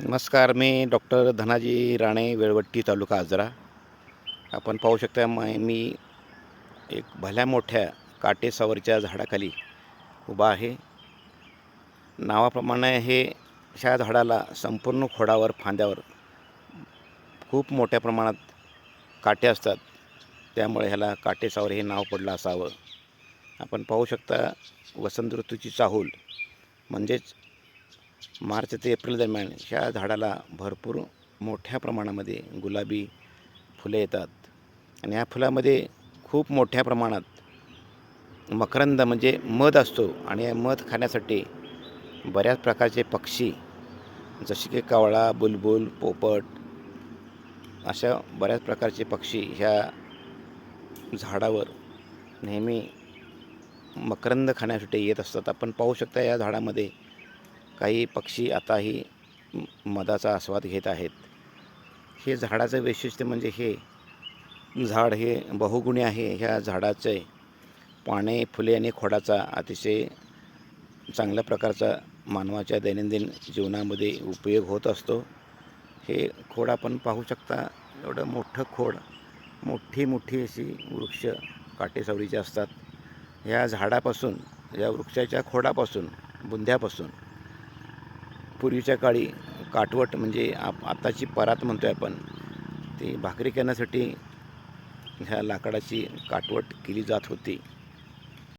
नमस्कार मी डॉक्टर धनाजी राणे वेळवट्टी तालुका आजरा. आपण पाहू शकता म मी एक भल्या मोठ्या काटेसावरच्या झाडाखाली उभा आहे. नावाप्रमाणे हे ह्या झाडाला संपूर्ण खोडावर फांद्यावर खूप मोठ्या प्रमाणात काटे असतात. त्यामुळे ह्याला काटेसावर हे नाव पडलं असावं. आपण पाहू शकता वसंत ऋतूची चाहूल म्हणजेच मार्च ते एप्रिल दरम्यान ह्या झाडाला भरपूर मोठ्या प्रमाणामध्ये गुलाबी फुले येतात. आणि या फुलामध्ये खूप मोठ्या प्रमाणात मकरंद म्हणजे मध असतो. आणि या मध खाण्यासाठी बऱ्याच प्रकारचे पक्षी जसे की कावळा बुलबुल पोपट अशा बऱ्याच प्रकारचे पक्षी ह्या झाडावर नेहमी मकरंद खाण्यासाठी येत असतात. आपण पाहू शकता या झाडामध्ये काही पक्षी आताही मधाचा आस्वाद घेत आहेत. हे झाडाचं वैशिष्ट्य म्हणजे हे. झाड हे बहुगुणी आहे. ह्या झाडाचे पाने फुले आणि खोडाचा अतिशय चांगल्या प्रकारचा मानवाच्या दैनंदिन जीवनामध्ये उपयोग होत असतो. हे खोड आपण पाहू शकता. एवढं मोठं खोड मोठी मोठी अशी वृक्ष काटेसावरीचे असतात. ह्या झाडापासून या वृक्षाच्या खोडापासून बुंध्यापासून पूर्वीच्या काळी काटवट म्हणजे आप आताची परात म्हणतो आहे आपण ती भाकरी करण्यासाठी ह्या लाकडाची काटवट केली जात होती.